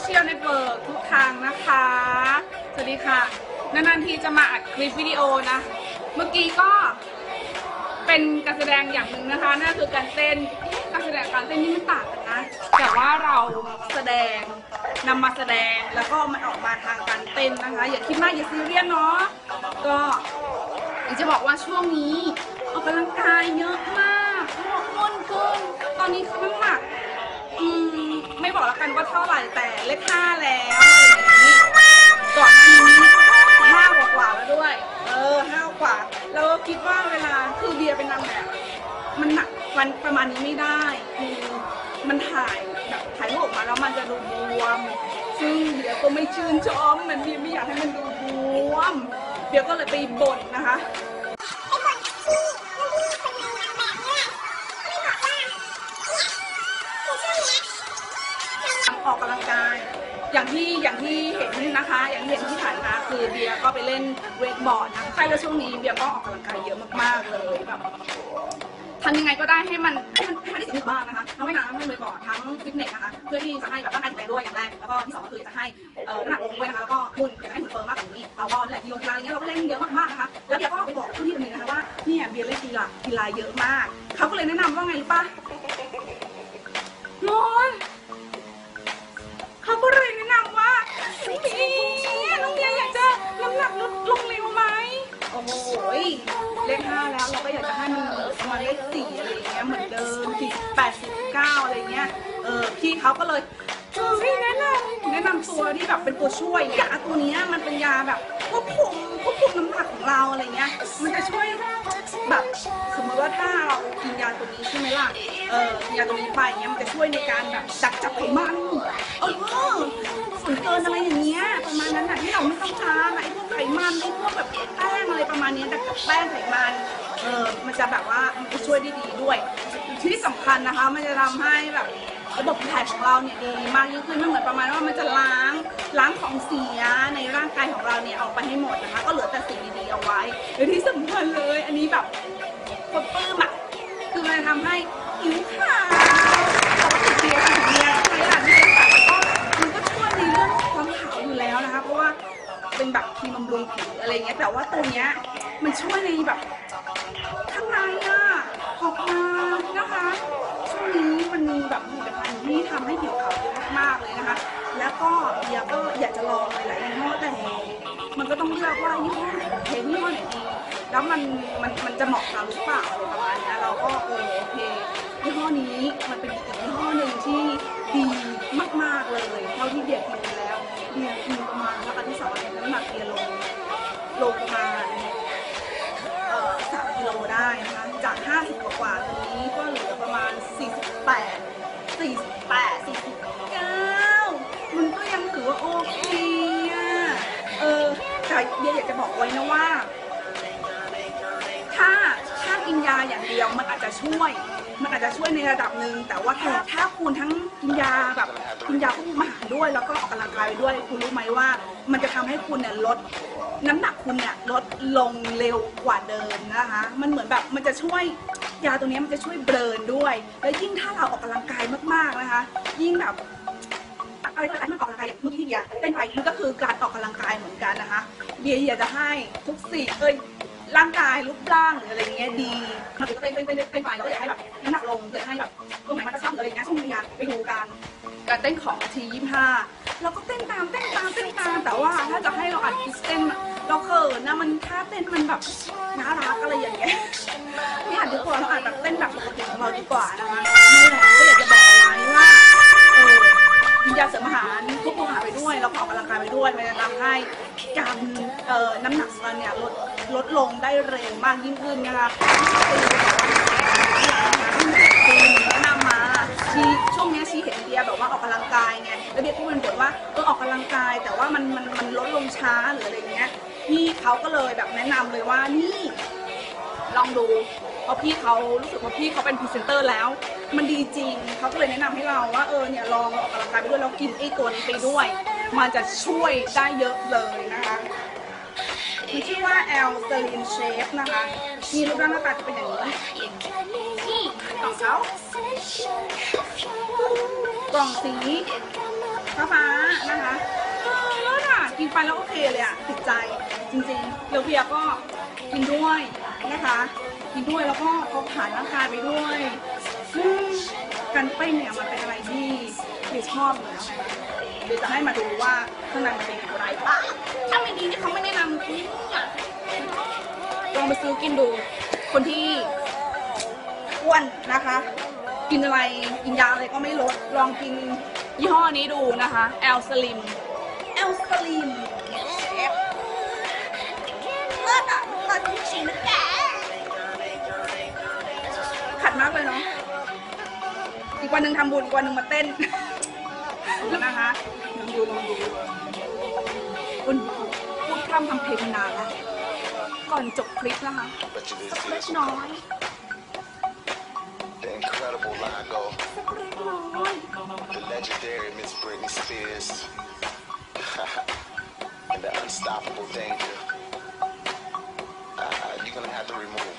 เชียลเน็ตเวิร์กทุกทางนะคะ สวัสดีค่ะ นานๆทีจะมาอัดคลิปวิดีโอนะ เมื่อกี้ก็เป็นการแสดงอย่างหนึ่งนะคะ นั่นคือการเต้น การแสดงการเต้นนี่มันต่างกันนะ แต่ว่าเราแสดงนำมาแสดงแล้วก็มันออกมาทางการเต้นนะคะ อย่าคิดมากอย่าซีเรียสเนาะ ก็อยากจะบอกว่าช่วงนี้ออกกำลังกายเยอะมากพราะว่าอ้วนขึ้น ตอนนี้คือน้ำหนัก บอกแล้วกันว่าเท่าไหร่แต่เลขห้าแล้วอะไรอย่างนี้ก่อนหน้านี้ห้ากว่ากว่าแล้วด้วย เออห้ากว่าแล้วก็คิดว่าเวลาคือเบียร์เป็นนางแบบมันหนักมันประมาณนี้ไม่ได้คือมันถ่ายแบบถ่ายรูปออกมาแล้วมันจะดูบวม ซึ่งเบียร์ก็ไม่ชื่นชอบมันเบียร์ไม่อยากให้มันดูบวม เบียร์ก็เลยไปบ่นนะคะ อย่างที่อย่างที่เห็นนะคะ อย่างที่เห็นที่ผ่านมาคือเบียร์ก็ไปเล่นเวกบอร์ดนะใช่แล้วช่วงนี้เบียร์ก็ออกกำลังกายเยอะมากๆเลยแบบทำยังไงก็ได้ให้มันให้มันให้มันได้สิ่งบ้างนะคะทั้งว่ายน้ำทั้งเวกบอร์ดทั้งฟิตเนสนะคะเพื่อที่จะให้แบบร่างกายแข็งแรงด้วยอย่างแรกแล้วก็ที่สองก็คือจะให้เอ่อน้ำหนักลงด้วยนะคะแล้วก็หุ่นอยากให้หุ่นเฟิร์มมากกว่านี้เราก็แหละกิโลกีฬาอะไรเงี้ยเราก็เล่นเยอะมากๆนะคะแล้วเบียร์ก็ไปบอกพี่คนหนึงนะคะว่าเนี่ยเบียร์เล่นกีฬากีฬาเยอะมากเขาก็เลยแนะนำว่าไงรู้ปะนอน เลขสี่อะไรอย่างเงี้ยเหมือนเดิมสี่แปดสิบเก้าอะไรเงี้ยเออพี่เขาก็เลยเออพี่แนะนำแนะนำตัวที่แบบเป็นตัวช่วยยาตัวนี้มันเป็นยาแบบควบคุมควบคุมน้ำหนักของเราอะไรเงี้ยมันจะช่วยแบบสมมติว่าถ้าเรากินยาตัวนี้ใช่ไหมล่ะเออยาตัวนี้ไปเงี้ยมันจะช่วยในการแบบดักจับ มาณเนี้ยดักจับแป้งไขมันเออมันจะแบบว่ามันจะช่วยได้ดีด้วยที่สำคัญนะคะ มันจะทำให้แบบระบบถ่ายของเราเนี่ยดีมากยิ่งขึ้นไมันเหมือนประมาณว่ามันจะล้างล้างของเสียในร่างกายของเราเนี่ยออกไปให้หมดนะคะ ก็เหลือแต่สิ่งดีๆเอาไว้และที่สำคัญเลย อันนี้แบบคนปลื้มอะคือมันทำให้ผิวขาวปกติเบียร์ผิวเบียใช้หลังเบียร์ใส่ก็มันก็ช่วยในเรื่องความขาวอยู่แล้วนะคะ เพราะว่าเป็นแบบครีมบำรุงผิวอะไรเงี้ยแต่ว่าตัวเนี้ย มันช่วยในแบบข้างในอะออกมานะคะ ช่วงนี้มันมีแบบผลิตภัณฑ์ที่ทำให้ผิวขาวเยอะมากๆเลยนะคะ แล้วก็เบียก็อยากจะลองหลายๆยี่ห้อแต่มันก็ต้องเลือกว่ายี่ห้อไหนโอเคยี่ห้อไหนดีแล้วมันมันมันจะเหมาะกับเราหรือเปล่าอะไรประมาณเนี้ยเราก็เออโอเคยี่ห้อนี้มันเป็นอีกยี่ห้อหนึ่งที่ดีมากๆเลยเท่าที่เบียกินไปแล้วเบียกินประมาณสักอาทิตย์สองอาทิตย์น้ำหนักเบียลงลงมา จาก50กว่ากว่าตรงนี้ก็เหลือประมาณ 48 48 49 มันก็ยังถือว่าโอเคอะเออแต่เบียร์อยากจะบอกไว้นะว่า ถ้าถ้ากินยาอย่างเดียวมันอาจจะช่วย มันอาจจะช่วยในระดับหนึ่งแต่ว่าถ้าถ้าคุณทั้งกินยาแบบกินยาควบคุมอาหารด้วย แล้วก็ออกกำลังกายไปด้วย คุณรู้ไหมว่า มันจะทำให้คุณเนี่ยลด น้ำหนักคุณเนี่ยลดลงเร็วกว่าเดิมนะคะ มันเหมือนแบบมันจะช่วยยาตัวนี้มันจะช่วยเบลนด้วย แล้วยิ่งถ้าเราออกกำลังกายมากๆนะคะ ยิ่งแบบ อะไรก็ได้ที่มันออกกำลังกายมือที่เบียร์เต้นไปมันก็คือการออกกำลังกายเหมือนกันนะคะเบียร์อยากจะให้ทุกสิ่งเอ้ย ร่างกายรูปร่างหรืออะไรเงี้ยดีมันก็เต้นเต้นเต้นเต้นไปแล้วก็อยากให้แบบน้ำหนักลงอยากให้แบบตรงไหนมันจะซ้ำหรืออะไรเงี้ยช่วงนี้อยากไปดูการการเต้นของทียี่ห้าเราก็เต้นตามเต้นตามเต้นตามแต่ว่าถ้าจะให้เราอัดคลิปเต้นเราเขินนะมันท่าเต้นมันแบบน่ารักอะไรอย่างเงี้ยไม่อัดดีกว่าเราอัดแบบเต้นแบบปกติของเราดีกว่านะคะนั่แหละก็อยากจะบอกอาไว้ว่าเออกินยาเสริมอาหารควบคุมอาหารไปด้วยแล้วก็ออกกำลังกายไปด้วยมันจะทำให้การเอ่อน้ำหนักของเราเนี่ยลด ลดลงได้เร็วมากยิ่งขึ้นนะคะคือแนะนำมาชีช่วงนี้ชีเห็นเบียแบบว่าออกกำลังกายไงแล้วเบียก็มันบ่นว่าเออออกกำลังกาย แต่ว่ามันมันมันลดลงช้าหรืออะไรเงี้ยพี่เขาก็เลยแบบแนะนำเลยว่านี่ลองดูเพราะพี่เขารู้สึกว่าพี่เขาเป็นพรีเซนเตอร์แล้ว มันดีจริงเขาก็เลยแนะนำให้เราว่าเออเนี่ยลองออกกำลังกายไปด้วยแล้วกินไอ้ตัวนี้ไปด้วย มันจะช่วยได้เยอะเลยนะคะ มันชื่อว่า L s e r i n Shape นะคะ มีรูปร่างหน้าตาจะเป็นอย่างนี้กล่องเขากล่องสีฟ้าฟ้าๆนะคะเลิศอะกินไปแล้วโอเคเลยอะติดใจจริงๆเดี๋ยวเบียก็กินด้วยนะคะ กินด้วยแล้วก็พกผ่านร่างกายไปด้วย การเต้นเนี่ยมันเป็นอะไรที่เบียชอบอยู่แล้ว เดี๋ยวจะให้มาดูว่าข้างในมันเป็นอย่างไรบ้างถ้าไม่ดีนี่เขาไม่แนะนำกินอะลองไปซื้อกินดู คนที่อ้วนนะคะ กินอะไรกินยาอะไรก็ไม่ลด ลองกินยี่ห้อนี้ดูนะคะแอลสลิมแอลสลิมเลิศอะเลิศจริงๆนะแกขัดมากเลยเนาะอีกวันหนึ่งทำบุญอีกวันหนึ่งมาเต้นนะคะล องดูลองดูคุณพูดพร่ำทำเพลงมานานแล้ว ก่อนจบคลิปนะคะสักเล็กน้อย the incredible Lago, สักเล็กน้อย the legendary Miss Britney Spears, and the unstoppable danger. Uh, you're gonna have to remove.